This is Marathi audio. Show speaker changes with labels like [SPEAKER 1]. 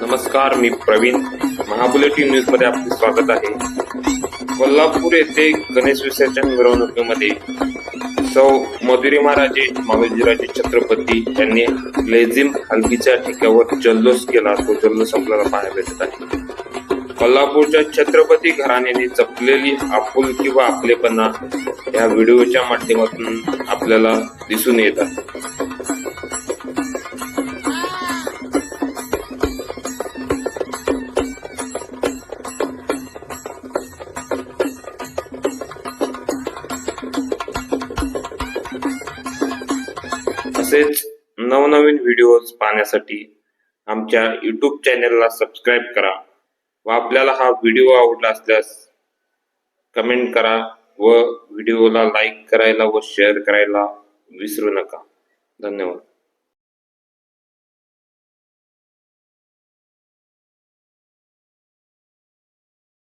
[SPEAKER 1] नमस्कार मी प्रवीण. महाबुलेटिन न्यूजमध्ये आपले स्वागत आहे. कोल्हापूर येथे गणेश विसर्जन मिरवणुकीमध्ये सौ मधुरी महाराजे मावजीराजे छत्रपती यांनी लेझिम हलकीच्या ठिकावर जल्लोष केला. तो जल्लोष आपल्याला पाहायला भेटत आहे. कोल्हापूरच्या छत्रपती घराण्याने जपलेली आपुलकी व आपलेपणा या व्हिडिओच्या माध्यमातून आपल्याला दिसून येत आहे. तसेच नवनवीन व्हिडिओज पाहण्यासाठी आमच्या यूट्यूब चॅनेलला सबस्क्राईब करा व आपल्याला हा व्हिडिओ आवडला असल्यास कमेंट करा व व्हिडिओला लाईक करायला व शेअर करायला विसरू नका. धन्यवाद.